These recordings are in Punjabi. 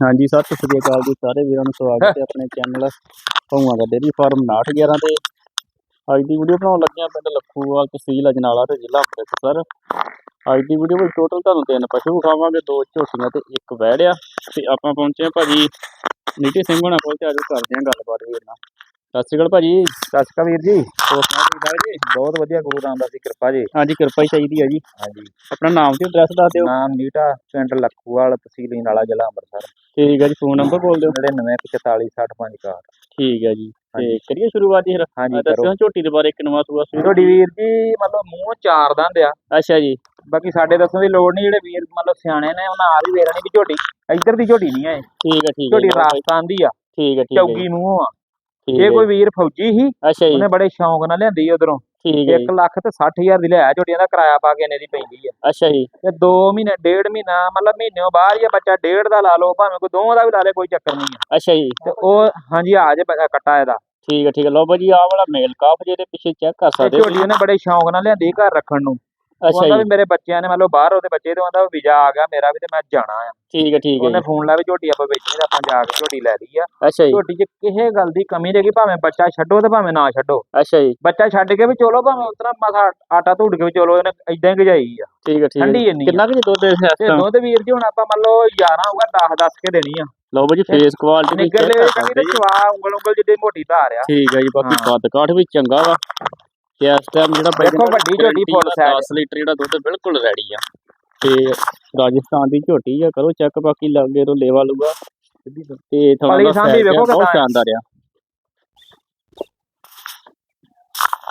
ਹਾਂਜੀ, ਸਤਿ ਸ੍ਰੀ ਅਕਾਲ ਜੀ ਸਾਰੇ ਵੀਰਾਂ ਨੂੰ ਸਵਾਗਤ ਹੈ ਆਪਣੇ ਚੈਨਲ ਭੌਆਂ ਦਾ ਡੇਰੀ ਫਾਰਮ 911 ਤੇ। ਅੱਜ ਦੀ ਵੀਡੀਓ ਬਣਾਉਣ ਲੱਗਿਆ ਪਿੰਡ ਲੱਖੂਵਾਲ ਤਹਿਸੀਲ ਅਜਨਾਲਾ ਤੇ ਜ਼ਿਲ੍ਹਾ ਅੰਮ੍ਰਿਤਸਰ। ਅੱਜ ਦੀ ਵੀਡੀਓ ਵਿੱਚ ਟੋਟਲ ਤੁਹਾਨੂੰ ਤਿੰਨ ਪਸ਼ੂ ਵਿਖਾਵਾਂਗੇ, ਦੋ ਝੋਟੀਆਂ ਤੇ ਇੱਕ ਵਹਿੜਿਆ ਤੇ ਆਪਾਂ ਪਹੁੰਚੇ ਹਾਂ ਭਾਜੀ ਨੀਤੀ ਸਿੰਘ ਹੋਣਾ ਕੋਲ ਤੇ ਆਜੋ ਕਰਦੇ ਹਾਂ ਗੱਲਬਾਤ ਵੀ ਇਹਨਾਂ ਸਤਿ ਸ੍ਰੀ ਅਕਾਲ ਭਾਜੀ। ਸਤਿ ਸ਼੍ਰੀ ਅਕਾਲ ਵੀਰ ਜੀ। ਹੋਰ ਸੁਣਾਓ ਠੀਕ ਠਾਕ ਜੀ? ਬਹੁਤ ਵਧੀਆ ਗੁਰੂ ਰਾਮਦਾਸ ਦੀ ਕਿਰਪਾ ਜੀ। ਹਾਂਜੀ ਕਿਰਪਾ ਹੀ ਚਾਹੀਦੀ ਹੈ ਜੀ। ਹਾਂਜੀ। ਆਪਣਾ ਨਾਮ ਤੇ ਐਡਰੈਸ ਦੱਸ ਦਿਓ। ਨਾਮ ਨੀਟਾ ਪਿੰਡ ਲੱਖੂਵਾਲ ਤਹਿਸੀਲ ਨਾਲਾ ਜ਼ਿਲ੍ਹਾ ਅੰਮ੍ਰਿਤਸਰ। ਠੀਕ ਹੈ ਜੀ ਫੋਨ ਨੰਬਰ ਬੋਲ ਦਿਓ। 99446055 ਠੀਕ ਹੈ ਜੀ। ਤੇ। ਕਰੀਏ ਸ਼ੁਰੂਆਤ ਜੀ ਹਾਂਜੀ ਦੱਸਿਓ ਝੋਟੀ ਦੇ ਬਾਰੇ ਇੱਕ ਨਵਾਂ ਸੂਆ ਸੂਆ ਤੁਹਾਡੀ ਵੀਰ ਜੀ ਮਤਲਬ ਮੂੰਹ ਚਾਰ ਦੰਦ ਆ। ਅੱਛਾ ਜੀ। ਬਾਕੀ ਸਾਡੇ ਦੱਸਣ ਦੀ ਲੋੜ ਨਹੀਂ ਜਿਹੜੇ ਵੀਰ ਮਤਲਬ ਸਿਆਣੇ ਨੇ ਉਹਨਾਂ ਆ ਵੀ ਵੇਰਣੀ ਵੀ ਝੋਟੀ ਇੱਧਰ ਦੀ ਝੋਟੀ ਨਹੀਂ ਹੈ। ਠੀਕ ਹੈ ਠੀਕ ਹੈ। ਝੋਟੀ ਰਾਜਸਥਾਨ ਦੀ ਆ। ਠੀਕ ਹੈ ਠੀਕ ਹੈ। ਚੌਗੀ ਮੂੰਹ ਆ। ਇਹ ਕੋਈ ਵੀਰ ਫੌਜੀ ਸੀ ਅੱਛਾ ਜੀ। ਉਹਨੇ ਬੜੇ ਸ਼ੌਂਕ ਨਾਲ ਲਿਆਂਦੀ ਉਧਰੋਂ। ਠੀਕ ਹੈ 1 ਲੱਖ ਤੇ 60000 ਦੀ ਲਿਆਇਆ ਝੋਟੀਆਂ ਦਾ ਕਿਰਾਇਆ ਪਾ ਕੇ ਇਹਨੇ ਦੀ ਪੈਂਦੀ ਆ। ਅੱਛਾ ਜੀ। ਤੇ 2 ਮਹੀਨੇ ਡੇਢ ਮਹੀਨਾ ਮਤਲਬ ਮਹੀਨੇੋਂ ਬਾਹਰ ਹੀ ਆ ਬੱਚਾ ਡੇਢ ਦਾ ਲਾ ਲਓ ਭਾਵੇਂ ਕੋਈ ਦੋਵਾਂ ਦਾ ਵੀ ਲਾ ਲੇ ਕੋਈ ਚੱਕਰ ਨਹੀਂ ਆ। ਅੱਛਾ ਜੀ। ਤੇ ਉਹ ਹਾਂਜੀ ਆ ਜੇ ਬੱਚਾ ਕੱਟਾ ਇਹਦਾ। ਠੀਕ ਹੈ ਠੀਕ ਹੈ। ਲਓ ਭਾਜੀ ਆਹ ਵਾਲਾ ਮੇਲ ਕਾਫ ਜਿਹਦੇ ਪਿੱਛੇ ਚੈੱਕ ਕਰ ਸਕਦੇ ਹੋ। ਝੋਟੀ ਉਹਨੇ ਬੜੇ ਸ਼ੌਂਕ ਨਾਲ ਲਿਆਂਦੀ ਘਰ ਰੱਖਣ ਨੂੰ। ਅੱਛਾ ਕਹਿੰਦਾ ਜੀ। ਵੀ ਮੇਰੇ ਬੱਚਿਆਂ ਨੇ ਮੰਨ ਲਓ ਬਾਹਰ ਉਹਦੇ ਬੱਚੇ ਤੇ ਉਹਦਾ ਵੀਜ਼ਾ ਆ ਗਿਆ ਮੇਰਾ ਵੀ ਤੇ ਮੈਂ ਜਾਣਾ ਆ। ਠੀਕ ਹੈ ਠੀਕ ਹੈ ਉਹਨੇ ਫੋਨ ਲਾ ਵੀ ਝੋਟੀ ਆਪਾਂ ਵੇਚਣੀ ਤੇ ਆਪਾਂ ਜਾ ਕੇ ਝੋਟੀ ਲੈ ਲਈ ਆ। ਅੱਛਾ ਜੀ। ਝੋਟੀ 'ਚ ਕਿਸੇ ਗੱਲ ਦੀ ਕਮੀ ਹੈਗੀ ਭਾਵੇਂ ਬੱਚਾ ਛੱਡੋ ਤੇ ਭਾਵੇਂ ਨਾ ਛੱਡੋ। ਅੱਛਾ ਜੀ। ਬੱਚਾ ਛੱਡ ਕੇ ਵੀ ਚਲੋ ਭਾਵੇਂ ਉਤਰਾ ਮਸਾ ਆਟਾ ਧੂੜ ਕੇ ਵੀ ਚਲੋ ਇਹਨੇ ਇਦਾਂ ਹੀ ਗਜਾਈ ਆ। ਠੀਕ ਹੈ ਠੀਕ ਹੈ ਠੰਡੀ। ਇੰਨੀ। ਕਿੰਨਾ ਕੁ ਦੁੱਧ ਇਸ ਤੇ ਦੁੱਧ ਵੀਰ ਜੀ ਹੁਣ ਆਪਾਂ ਮੰਨ ਲਓ 11 ਹੋਊਗਾ 10 ਦੱਸ ਕੇ ਦੇਣੀ ਆ। ਲਓ ਭਾਜੀ ਫੇਸ ਕੁਆਲਿਟੀ ਵੀ ਨਿੱਗਰ ਚੈੱਕ ਲੈ ਕਰ ਕਦੀ ਸਕਦੇ ਤੇ ਜੀ। ਚਵਾ ਉਂਗਲ ਉਂਗਲ ਜਿੱਡੇ ਮੋਟੀ ਧਾਰ ਆ। ਠੀਕ ਹੈ ਜੀ ਬਾਕੀ। ਕੱਦ ਕਾਠ ਵੀ ਚੰਗਾ ਵਾ। ਤੇ ਇਸ ਟਾਈਮ ਜਿਹੜਾ ਦੇਖੋ ਵੱਡੀ ਝੋਟੀ full size 10 ਲੀਟਰ ਜਿਹੜਾ ਦੁੱਧ ਬਿਲਕੁਲ ਰੈਡੀ ਆ। ਤੇ ਰਾਜਸਥਾਨ ਦੀ ਝੋਟੀ ਆ ਕਰੋ ਚੈੱਕ ਬਾਕੀ ਲੱਗੇ ਤੋਂ ਲੇਵਾ ਲੂਗਾ ਤੇ ਥੋੜਾ ਪਲੀ ਸਾਂਭੀ ਵੇਖੋ ਬਹੁਤ ਕਿੱਦਾਂ। ਸ਼ਾਨਦਾਰ ਆ।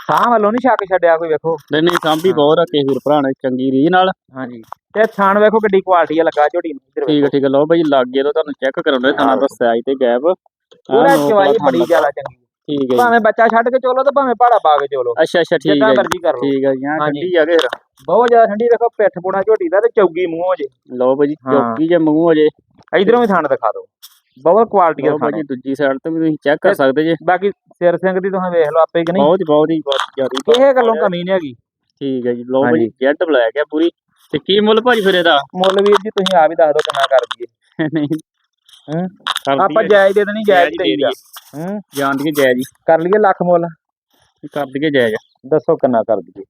ਸਾਹ ਵੱਲੋਂ ਨਹੀਂ ਛੱਕ ਛੱਡਿਆ ਕੋਈ ਵੇਖੋ। ਨਹੀਂ ਨਹੀਂ ਸਾਂਭੀ। ਬਹੁਤ ਆ ਵੀਰ ਭਰਾ ਨੇ ਚੰਗੀ ਰੀਝ ਨਾਲ। ਹਾਂਜੀ। ਤੇ ਥਣ ਵੇਖੋ ਕਿੱਡੀ ਕੁਆਲਿਟੀ ਆ ਲੱਗਾ ਝੋਟੀ ਨੂੰ ਇੱਧਰ ਠੀਕ ਠੀਕ ਹੈ ਲਓ ਭਾਈ ਲੱਗੇ ਤੋਂ ਤੁਹਾਨੂੰ ਚੈੱਕ ਕਰਾਉਣੇ ਤੁਹਾਨੂੰ ਹਾਂ। ਦੱਸਿਆ ਸੀ ਤੇ ਗੈਪ ਪੂਰਾ ਚਵਾਈ ਬੜੀ ਜ਼ਿਆਦਾ ਚੰਗੀ ਠੀਕ ਹੈ ਜੀ। ਭਾਵੇਂ ਬੱਚਾ ਛੱਡ ਕੇ ਚਲੋ ਤੇ ਭਾਵੇਂ ਭਾੜਾ ਪਾ ਕੇ ਚਲੋ। ਅੱਛਾ ਅੱਛਾ ਠੀਕ ਜਿੱਦਾਂ ਹੈ ਜੀ। ਮਰਜ਼ੀ ਕਰ ਲਓ। ਠੀਕ ਹੈ ਜੀ ਹਾਂ ਹਾਂਜੀ। ਠੰਡੀ ਆ ਗਏ ਫਿਰ ਬਹੁਤ ਜ਼ਿਆਦਾ ਠੰਡੀ ਵੇਖੋ ਪਿੱਠ ਪੁਣਾ ਝੋਟੀ ਦਾ ਤੇ ਚੌਗੀ ਮੂੰਹ ਜੇ। ਲਓ ਭਾਜੀ ਹਾਂ। ਚੌਕੀ ਜੇ ਮੂੰਹ ਹੋ ਜੇ। ਇਧਰੋਂ ਵੀ ਥਣ ਦਿਖਾ ਦਿਓ। ਬਹੁਤ ਕੁਆਲਿਟੀ ਲਓ ਥਣ ਭਾਜੀ ਦੂਜੀ ਸਾਈਡ ਤੋਂ ਵੀ ਤੁਸੀਂ ਚੈੱਕ ਕਰ ਸਕਦੇ ਜੇ। ਬਾਕੀ ਸਿਰ ਸਿੰਘ ਦੀ ਤੁਸੀਂ ਵੇਖ ਲਓ ਆਪੇ ਕਿ ਨਹੀਂ। ਬਹੁਤ ਬਹੁਤ ਹੀ ਬਹੁਤ ਜ਼ਿਆਦੀ ਕਿਸੇ ਗੱਲੋਂ ਕਮੀ ਨਹੀਂ ਹੈਗੀ। ਠੀਕ ਹੈ ਜੀ ਲਓ ਹਾਂਜੀ। ਭਾਜੀ ਜੈਟ ਬਲੈਕ ਹੈ ਪੂਰੀ। ਤੇ ਕੀ ਮੁੱਲ ਭਾਜੀ ਫਿਰ ਇਹਦਾ? ਮੁੱਲ ਵੀਰ ਜੀ ਤੁਸੀਂ ਆਪ ਹੀ ਦੱਸ ਦਿਓ ਕਿੰਨਾ ਕਰ ਦਈਏ। ਨਹੀਂ। ਹੂੰ? ਆਪਾਂ ਦਈਏ, ਜਾਇਜ਼ ਦੇ ਦੇਣੀ ਜਾਇਜ਼ ਦੇ ਦੇਈਦਾ ਹੂੰ। ਜਾਣ ਦੀ ਜਾਇਜ਼ ਜੀ ਕਰ ਲਈਏ ਲੱਖ ਮੁੱਲ। ਕਰ ਦਈਏ ਜਾਇਜ਼। ਦੱਸੋ ਕਿੰਨਾ ਕਰ ਦਈਏ।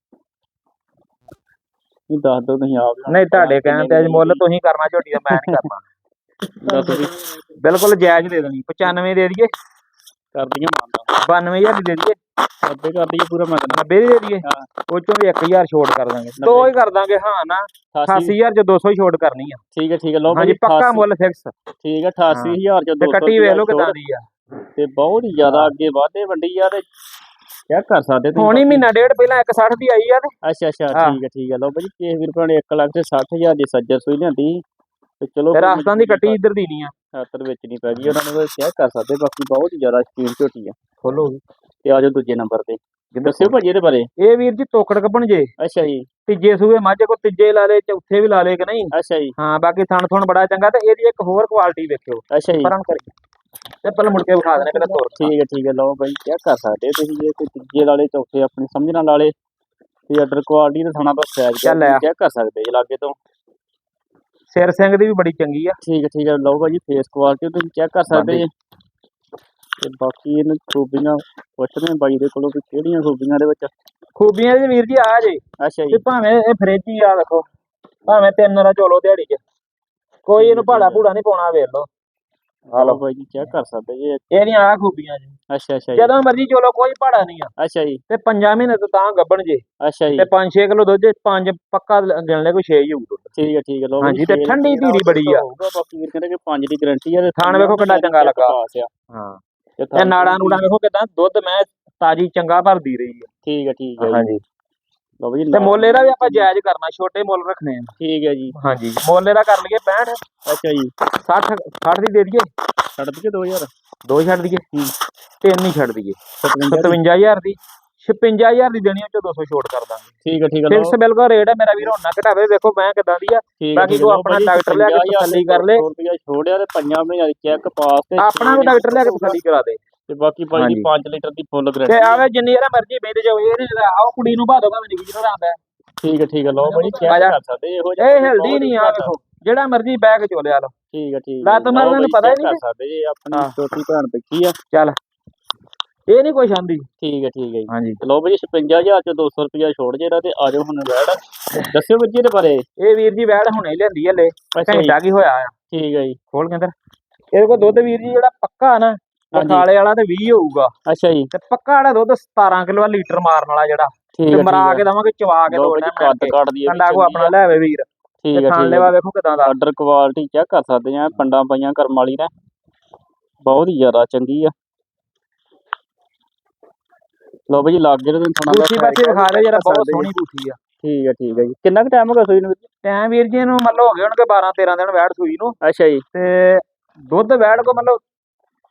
ਨਹੀਂ ਦੱਸ ਦਿਓ ਤੁਸੀਂ ਆਪ। ਨਹੀਂ ਤੁਹਾਡੇ ਕਹਿਣ ਤੇ ਅੱਜ ਮੁੱਲ ਤੁਸੀਂ ਕਰਨਾ ਝੋਟੀ ਦਾ ਮੈਂ ਨਹੀਂ ਕਰਨਾ। ਦੱਸੋ ਜੀ ਬਿਲਕੁਲ ਜਾਇਜ਼ ਦੇ ਦੇਣੀ। 95 ਦੇ ਦਈਏ। ਕਰ ਦਈਏ ਮਾਨਦਾ 92000 ਦੀ ਦੇ ਦਈਏ। ਅੱਧੇ ਕਰ ਦਈਏ ਪੂਰਾ ਮਤਲਬ 90 ਦੀ ਦੇ ਦਈਏ। ਹਾਂ। ਉਹ ਚੋਂ ਵੀ 1000 ਛੋਟ ਕਰ ਦਾਂਗੇ। ਦੋ ਹੀ ਕਰ ਦਾਂਗੇ ਹਾਂ ਨਾ। 88 88000 ਚ 200 ਹੀ ਛੋਟ ਕਰਨੀ ਆ। ਠੀਕ ਹੈ ਠੀਕ ਹੈ। ਲਓ ਭਾਜੀ ਪੱਕਾ 88 ਮੁੱਲ ਫਿਕਸ ਠੀਕ ਹੈ 88000 ਚ ਤੇ 200 ਕੱਟੀ ਵੇਖ ਲਓ ਕਿਦਾਂ ਦੀ ਆ। ਤੇ ਬਹੁਤ ਹੀ ਜ਼ਿਆਦਾ ਅੱਗੇ ਵਾਧੇ ਵੰਡੀ ਆ ਤੇ ਚੈੱਕ ਕਰ ਸਕਦੇ ਤੁਸੀਂ? ਹੁਣ ਮਹੀਨਾ ਡੇਢ ਪਹਿਲਾਂ 160 ਦੀ ਆਈ ਆ ਤੇ। ਅੱਛਾ ਅੱਛਾ। ਠੀਕ ਹੈ ਠੀਕ ਹੈ। ਲਓ ਭਾਜੀ ਕਿਸੇ ਵੀਰ ਭਰਾ ਨੇ 1 ਲੱਖ ਤੇ 60000 ਦੀ ਸੱਜਰ ਸੂਈ ਲਿਆਂਦੀ। ਤੇ ਚਲੋ ਤੇ ਰਾਜਸਥਾਨ ਦੀ ਕੱਟੀ ਇੱਧਰ ਦੀ ਨਹੀਂ ਆ। ਖਾਤਰ ਵਿੱਚ ਨਹੀਂ ਪੈ ਗਈ। ਉਹਨਾਂ ਨੇ ਚੈੱਕ ਕਰ ਸਕਦੇ ਬਾਕੀ ਬਹੁਤ ਹੀ ਜ਼ਿਆਦਾ ਸਕੀਮ ਝੋਟੀ ਆ। ਖੋਲੋ ਤੇ ਆ ਜਾਓ ਦੂਜੇ ਨੰਬਰ ਤੇ। ਦੱਸਿਓ ਭਾਜੀ ਇਹਦੇ ਬਾਰੇ। ਇਹ ਵੀਰ ਜੀ ਤੋਕੜ ਕੱਪਣ ਜੇ। ਅੱਛਾ ਜੀ। ਤੀਜੇ ਸੂਏ ਮੱਝ ਕੋ ਤੀਜੇ ਲਾ ਲੇ ਚੌਥੇ ਵੀ ਲਾ ਲੇ ਕਿ ਨਹੀਂ? ਅੱਛਾ ਜੀ। ਹਾਂ ਬਾਕੀ ਥਣ ਥਣ ਬੜਾ ਚੰਗਾ ਤੇ ਇਹਦੀ ਇੱਕ ਹੋਰ ਕੁਆਲਿਟੀ ਵੇਖਿਓ। ਅੱਛਾ ਜੀ। ਪਰਾਂ ਕਰੀ ਤੇ ਪਹਿਲਾਂ ਮੁੜ ਕੇ ਵਿਖਾ ਦੇਣੇ ਪਹਿਲਾਂ ਤੋਰ ਠੀਕ ਹੈ ਠੀਕ ਹੈ ਲਓ ਭਾਈ ਚੈੱਕ ਕਰ ਸਕਦੇ ਹੋ ਤੁਸੀਂ ਜੇ ਕੋਈ ਤੀਜੇ ਵਾਲੇ ਚੌਥੇ ਆਪਣੀ ਸਮਝ ਨਾਲ ਵਾਲੇ ਤੇ ਆਰਡਰ ਕੁਆਲਿਟੀ ਤੇ ਥਾਣਾ ਦਾ ਸਾਈਜ਼ ਚੱਲ ਆ। ਚੈੱਕ ਕਰ ਸਕਦੇ ਜੀ ਲਾਗੇ ਤੋਂ? ਸਿਰ ਸਿੰਘ ਦੀ ਵੀ ਬੜੀ ਚੰਗੀ ਆ। ਠੀਕ ਹੈ ਠੀਕ ਹੈ ਲਓ ਭਾਜੀ ਫੇਸ ਕੁਆਲਿਟੀ ਤੁਸੀਂ ਚੈੱਕ ਕਰ ਸਕਦੇ ਜੀ? ਤੇ ਬਾਕੀ ਇਹਨਾਂ ਖੂਬੀਆਂ ਪੁੱਛਦੇ ਬਾਈ ਦੇ ਕੋਲੋਂ ਵੀ ਕਿਹੜੀਆਂ ਖੂਬੀਆਂ ਦੇ ਵਿੱਚ? ਖੂਬੀਆਂ ਦੇ ਵੀਰ ਜੀ ਆ ਜੇ। ਅੱਛਾ ਜੀ। ਤੇ ਭਾਵੇਂ ਇਹ ਫ੍ਰਿਜ ਹੀ ਆ ਵੇਖੋ ਭਾਵੇਂ ਤਿੰਨ ਰਾ ਚੋਲੋ ਦਿਹਾੜੀ 'ਚ। ਕੋਈ ਇਹਨੂੰ ਭਾੜਾ ਭੂੜਾ ਨਹੀਂ ਪਾਉਣਾ ਵੇਖ ਲਓ। ਲਓ। ਭਾਈ ਜੀ ਚੈੱਕ ਕਰ ਸਕਦੇ ਜੀ ਇਹਦੀਆਂ ਆ ਖੂਬੀਆਂ ਜੀ। ਅੱਛਾ ਅੱਛਾ ਜੀ। ਜਦੋਂ ਮਰਜ਼ੀ ਚੋਲੋ ਕੋਈ ਭਾੜਾ ਨਹੀਂ ਆ। ਅੱਛਾ ਜੀ। ਤੇ ਪੰਜਾਂ ਮਹੀਨੇ ਤੋਂ ਤਾਂ ਗੱਬਣ ਜੇ। ਅੱਛਾ ਜੀ। ਤੇ 5-6 ਕਿਲੋ ਦੁੱਧ ਪੰਜ ਪੱਕਾ ਗਿਣ ਲੈ ਕੋਈ 6 ਹੀ ਹੋਊ ਠੀਕ ਹੈ ਠੀਕ ਹੈ ਲਓ ਹਾਂਜੀ, ਤੇ ਠੰਡੀ ਧੀਰੀ ਬੜੀ ਆ। ਬਾਕੀ ਵੀਰ ਕਹਿੰਦੇ ਕਿ 5 ਦੀ ਗਾਰੰਟੀ ਆ ਤੇ ਥਾਣ ਵੇਖੋ ਕਿੰਨਾ ਚੰਗਾ ਲੱਗਾ। ਹਾਂ। ਤੇ ਨਾੜਾਂ ਨੂੜਾਂ ਵੇਖੋ ਕਿਦਾਂ ਦੁੱਧ ਮੈਂ ਤਾਜੀ ਚੰਗਾ ਭਰਦੀ ਰਹੀ ਆ। ਠੀਕ ਹੈ ਠੀਕ ਹੈ। ਹਾਂਜੀ। ਲਓ ਭਾਜੀ ਤੇ ਮੁੱਲ ਇਹਦਾ ਵੀ ਆਪਾਂ ਜਾਇਜ਼ ਕਰਨਾ ਛੋਟੇ ਮੁੱਲ ਰੱਖਣੇ ਆ। ਠੀਕ ਹੈ ਜੀ। ਹਾਂਜੀ ਮੁੱਲ ਇਹਦਾ ਕਰ ਲਈਏ 65 ਅੱਛਾ ਜੀ। 60 60 ਦੀ ਦੇ ਦਈਏ। ਛੱਡ ਦਈਏ 2000 ਦੋ ਛੱਡ ਦਈਏ। ਤਿੰਨ ਹੀ ਛੱਡ ਦਈਏ। 57 57000 ਦੀ 56000 ਦੀ ਦੇਣੀ ਉਹ ਚੋਂ 200 ਛੋਟ ਕਰ ਦਾਂਗੇ। ਠੀਕ ਹੈ ਠੀਕ ਹੈ ਫਿਕਸ ਬਿਲਕੁਲ ਰੇਟ ਹੈ ਮੇਰਾ ਵੀਰ ਹੁਣ ਨਾ ਘਟਾਵੇ ਵੇਖੋ ਮੈਂ ਕਿਦਾਂ ਦੀ ਆ। ਬਾਕੀ ਲਓ ਆਪਣਾ ਡਾਕਟਰ ਲਿਆ ਕੇ 50,000 ਤਸੱਲੀ ਕਰ ਲੇ। ਛੋੜਿਆ ਤੇ ਪੰਜਾਂ ਮਹੀਨਿਆਂ ਦੀ ਚੈੱਕ ਪਾਸ ਤੇ ਆਪਣਾ ਡਾਕਟਰ ਲਿਆ ਕੇ ਤਸੱਲੀ ਕਰਾ ਦੇ। ਤੇ ਬਾਕੀ ਭਾਜੀ ਹਾਂਜੀ। 5 ਲੀਟਰ ਦੀ ਫੁੱਲ ਤੇ ਗਰੰਟੀ ਆਵੇ ਜਿੰਨੀ ਇਹਦਾ ਮਰਜ਼ੀ ਵੇਚ ਜਾਓ ਇਹ ਨਹੀਂ ਆਓ ਕੁੜੀ ਨੂੰ ਭਾਦੋ ਭਾਵੇਂ ਨਿੱਕੀ ਜਿਹੀ ਆਂਦਾ ਠੀਕ ਹੈ ਠੀਕ ਹੈ ਲਓ ਚੈੱਕ ਜਾ। ਕਰ ਸਕਦੇ ਇਹੋ ਇਹ ਹਿਲਦੀ ਨਹੀਂ ਆ ਵੇਖੋ ਜਿਹੜਾ ਮਰਜ਼ੀ ਬੈਗ ਚੋਲਿਆ ਲਓ। ਠੀਕ ਹੈ ਠੀਕ ਲੱਤ। ਮਾਰਨ ਨੂੰ ਬਈ ਪਤਾ ਹੀ ਨਹੀਂ ਕਰ ਸਕਦੇ ਜੀ ਆਪਣੀ ਹਾਂ। ਛੋਟੀ ਭੈਣ ਬੈਠੀ ਆ। ਚੱਲ। ਇਹ ਨਹੀਂ ਕੁਛ ਆਂਦੀ। ਠੀਕ ਹੈ ਠੀਕ ਹੈ ਜੀ। ਹਾਂਜੀ। ਤੇ ਲਓ ਬਈ 56000 ਚ 200 ਰੁਪਿਆ ਛੋੜ ਜਿਹੜਾ ਤੇ ਆ ਜਾਓ ਹੁਣ ਵੈੜ। ਦੱਸਿਓ ਵੀਰ ਜੀ ਦੇ ਬਾਰੇ। ਇਹ ਵੀਰ ਜੀ ਵੈੜ ਹੁਣੇ ਲਿਆਂਦੀ ਹਲੇ। ਅੱਛਾ ਜੀ। ਘੰਟਾ ਕੀ ਹੋਇਆ ਆ? ਠੀਕ ਹੈ ਜੀ। ਖੋਲ ਕੇ ਅੰਦਰ ਇਹਦੇ ਕੋਲ ਦੁੱਧ ਵੀਰ ਜੀ ਜਿਹੜਾ ਪੱਕਾ ਨਾ। ਬਖਾਲੇ ਵਾਲਾ ਤੇ 20 ਹੋਊਗਾ। ਅੱਛਾ ਜੀ। ਤੇ ਪੱਕਾ ਜਿਹੜਾ ਦੁੱਧ 17 ਕਿਲੋ ਲੀਟਰ ਮਾਰਨ ਵਾਲਾ ਜਿਹੜਾ ਤੇ ਮਰਾ ਕੇ ਦਵਾਂਗੇ ਚਵਾ ਕੇ ਲਓ ਦੋ ਬਈ ਟਾਈਮ ਕੱਦ ਕੱਢ ਦੀ ਕੰਡਾ ਕੋ ਆਪਣਾ ਲੈ ਆਵੇ ਵੀਰ। ਠੀਕ ਹੈ ਖਾਣ ਲੈਵਾ ਵੇਖੋ ਕਿਦਾਂ ਦਾ। ਆਰਡਰ ਕੁਆਲਿਟੀ ਚੈੱਕ ਕਰ ਸਕਦੇ ਆ ਪੰਡਾਂ ਪਾਈਆਂ ਕਰਮ ਵਾਲੀ ਨੇ। ਬਹੁਤ ਹੀ ਜ਼ਿਆਦਾ ਚੰਗੀ ਆ। ਲਓ ਬਈ ਲੱਗ ਗਏ ਤੇ ਥੋੜਾ ਬੂਥੀ ਬਾਤੀ ਵਿਖਾ ਲਿਓ ਜਰਾ ਬਹੁਤ ਸੋਹਣੀ ਬੂਥੀ ਆ। ਠੀਕ ਹੈ ਠੀਕ ਹੈ ਜੀ। ਕਿੰਨਾ ਕੁ ਟਾਈਮ ਹੋ ਗਿਆ ਸੂਈ ਨੂੰ? ਟਾਈਮ ਵੀਰ ਜੀ ਨੂੰ ਮਤਲਬ ਹੋ ਗਏ ਹੋਣਗੇ 12 13 ਦਿਨ ਵੈੜ ਸੂਈ ਨੂੰ। ਅੱਛਾ ਜੀ। ਤੇ ਦੁੱਧ ਵੈੜ ਕੋ ਮਤਲਬ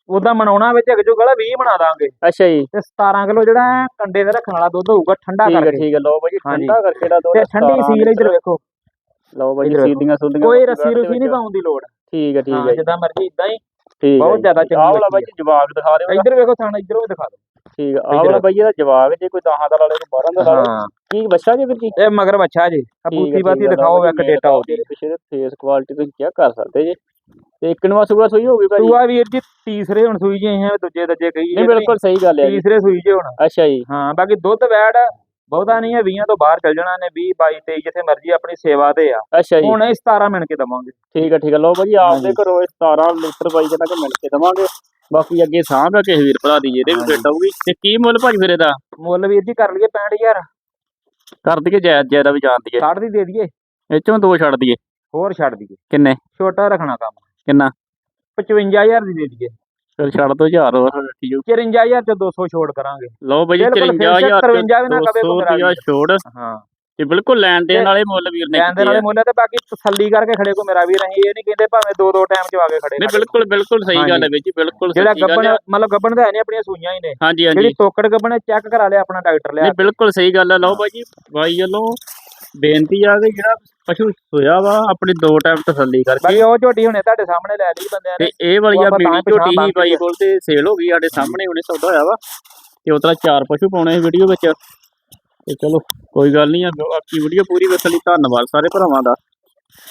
ਉਦਾਂ ਮਨਾਉਣਾ ਵਿੱਚ ਅਗ ਜੋ ਗਲਾ 20 ਬਣਾ ਦਾਂਗੇ। ਅੱਛਾ ਜੀ। ਤੇ 17 ਕਿਲੋ ਜਿਹੜਾ ਹੈ ਕੰਡੇ ਦੇ ਰੱਖਣ ਵਾਲਾ ਦੁੱਧ ਹੋਊਗਾ ਠੰਡਾ ਹੈ ਕਰਕੇ। ਠੀਕ ਹੈ ਲਓ ਬਈ। ਠੰਡਾ ਕਰਕੇ ਦਾ ਦੋ ਤੇ ਠੰਡੀ ਸੀਲ ਇੱਧਰ ਵੇਖੋ ਲਓ ਬਈ। ਸੀਦੀਆਂ ਸੁਦੀਆਂ ਕੋਈ ਰੱਸੀ ਰੁਸੀ ਨਹੀਂ ਪਾਉਣ ਦੀ ਲੋੜ। ਠੀਕ ਹੈ ਠੀਕ ਹਾਂ ਹੈ ਜੀ। ਜਿੱਦਾਂ ਮਰਜ਼ੀ ਇਦਾਂ ਹੀ ਠੀਕ ਬਹੁਤ ਜ਼ਿਆਦਾ ਚੰਗੀ ਆਹ ਵਾਲਾ ਬਾਈ ਜੀ ਜਵਾਬ ਦਿਖਾ ਦਿਓ ਇੱਧਰ ਵੇਖੋ ਥਾਣਾ ਇੱਧਰੋਂ ਵੀ ਦਿਖਾ ਦਿਓ। ਠੀਕ ਹੈ ਆਹ ਵਾਲਾ ਬਾਈ ਇਹਦਾ ਜਵਾਬ ਜੇ ਕੋਈ 10 ਦਾ ਲਾ ਲੇ ਕੋਈ 12 ਦਾ ਲਾ ਲੇ। ਹਾਂ। ਕੀ ਬੱਚਾ ਜੀ ਵੀਰ ਜੀ? ਇਹ ਮਗਰ ਬੱਚਾ ਜੀ। ਆ ਹੈ, ਬਾਤੀ ਹੈ, ਦਿਖਾਓ ਇੱਕ ਜੀ, ਡੇਟਾ ਮੇਰੇ ਉਹਦੀ ਪਿੱਛੇ ਫੇਸ ਕੁਆਲਿਟੀ ਤੁਸੀਂ ਚੈੱਕ ਕਰ ਸਕਦੇ ਜੀ। ਤੇ ਇੱਕ ਨਵਾਂ ਸੂਆ ਸੂਈ ਹੋਊਗੀ ਭਾਜੀ। ਸੂਆ ਵੀਰ ਜੀ ਤੀਸਰੇ ਹੁਣ ਸੂਈ ਜੇ ਹੈ ਦੂਜੇ ਦੱਜੇ ਕਹੀ ਨਹੀਂ ਬਿਲਕੁਲ ਸਹੀ ਗੱਲ ਹੈ ਤੀਸਰੇ ਸੂਈ ਜੇ ਹੁਣ। ਅੱਛਾ ਜੀ। ਹਾਂ ਬਾਕੀ ਦੁੱਧ ਵੈੜ ਬਹੁਤਾ ਨਹੀਂ ਹੈ 20 ਤੋਂ ਬਾਹਰ ਚੱਲ ਜਾਣਾ ਨੇ 20 22 23 ਜਿੱਥੇ ਮਰਜ਼ੀ ਆਪਣੀ ਸੇਵਾ ਤੇ ਆ। ਅੱਛਾ ਜੀ। ਹੁਣ ਇਹ 17 ਮਿਣ ਕੇ ਦਵਾਂਗੇ। ਠੀਕ ਹੈ ਠੀਕ ਹੈ। ਲਓ ਭਾਜੀ ਆਪਦੇ ਘਰੋਂ ਇਹ 17 ਲੀਟਰ ਬਾਈ ਜਨਾ ਕੇ ਮਿਲ ਕੇ ਦਵਾਂਗੇ। ਬਾਕੀ ਅੱਗੇ ਸਾਂਭ ਕਿਸੇ ਵੀਰ ਭਰਾ ਦੀ ਇਹਦੇ ਵੀ ਫਿੱਟ ਆਊਗੀ ਤੇ ਕੀ ਮੁੱਲ ਭਾਜੀ ਫਿਰ ਇਹਦਾ? ਮੁੱਲ ਵੀਰ ਜੀ ਕਰ ਲਈਏ 65000 ਕਰ ਦਈਏ ਜਾਇਜ਼ ਜਾਇਦਾ ਵੀ ਜਾਣ ਦਈਏ। 60 ਦੀ ਦੇ ਦਈਏ। ਇਹ ਚੋਂ ਦੋ ਛੱਡ ਦਈਏ। ਹੋਰ ਛੱਡ ਦਈਏ। ਕਿੰਨੇ? ਛੋਟਾ ਰੱਖਣਾ ਕੰਮ। ਕਿੰਨਾ? 55000 ਦੀ ਦੇ ਦਈਏ। ਫਿਰ ਛੱਡ ਦੋ 1000 ਹੋਰ ਠੀਕ ਹੈ। 54000 ਚ 200 ਛੋੜ ਕਰਾਂਗੇ। ਲਓ ਭਾਜੀ ਬਿਲਕੁਲ ਫਿਰ 53000 53 ਵੀ ਨਾ ਕਵੇ 200 ਕੋਈ ਮੇਰਾ ਰੁਪਿਆ ਛੋੜ। ਹਾਂ। ਤੇ ਬਿਲਕੁਲ ਲੈਣ ਦੇਣ ਵਾਲੇ ਮੁੱਲ ਵੀਰ ਨੇ ਲੈਣ ਦੇ ਨਾਲੇ ਮੁੱਲ ਤੇ ਬਾਕੀ ਤਸੱਲੀ ਕਰਕੇ ਖੜੇ ਕੋ ਮੇਰਾ ਵੀਰ ਅਸੀਂ ਇਹ ਨਹੀਂ ਕਹਿੰਦੇ ਭਾਵੇਂ ਦੋ ਦੋ ਟਾਈਮ ਚ ਆ ਕੇ ਖੜੇ ਨਹੀਂ ਬਿਲਕੁਲ ਬਿਲਕੁਲ ਸਹੀ ਗੱਲ ਹੈ ਵੀਰ ਜੀ ਬਿਲਕੁਲ ਜਿਹੜਾ ਗੱਬਣ ਮਤਲਬ ਗੱਬਣ ਤਾਂ ਹੈ ਨਹੀਂ ਆਪਣੀਆਂ ਸੂਈਆਂ ਹੀ ਨੇ। ਹਾਂਜੀ ਜਿਹੜੀ ਹਾਂਜੀ ਤੋਕੜ ਗੱਬਣ ਹੈ ਚੈੱਕ ਕਰਾ ਲਿਆ ਆਪਣਾ ਡਾਕਟਰ ਲਿਆ। ਨਹੀਂ ਬਿਲਕੁਲ ਸਹੀ ਗੱਲ ਹੈ। ਲਓ ਭਾਜੀ ਬਾਈ ਵੱਲੋਂ ਬੇਨਤੀ ਆ ਕਿ ਜਿਹੜਾ ਪਸ਼ੂ ਸੋਇਆ ਵਾ ਆਪਣੀ ਦੋ ਟਾਈਮ ਤਸੱਲੀ ਕਰਕੇ। ਬਾਕੀ ਉਹ ਝੋਟੀ ਹੁਣੇ ਤੁਹਾਡੇ ਸਾਹਮਣੇ ਲੈ ਲਈ ਬੰਦਿਆਂ ਨੇ। ਤੇ ਇਹ ਵਾਲੀ ਆ ਆਪਾਂ ਤਾਂ ਝੋਟੀ ਹੀ ਬਾਈ ਕੋਲ ਤੇ ਸੇਲ ਹੋ ਗਈ ਸਾਡੇ ਸਾਹਮਣੇ ਉਹਨੇ ਸੌਦਾ ਹੋਇਆ ਵਾ। ਤੇ ਉਤਰਾ ਚਾਰ ਪਸ਼ੂ ਪਾਉਣੇ ਸੀ ਵੀਡੀਓ ਵਿੱਚ। ਤੇ ਚਲੋ ਕੋਈ ਗੱਲ ਨਹੀਂ ਆ ਬਾਕੀ ਵੀਡੀਓ ਪੂਰੀ ਵੇਖਣ ਲਈ ਧੰਨਵਾਦ ਸਾਰੇ ਭਰਾਵਾਂ ਦਾ।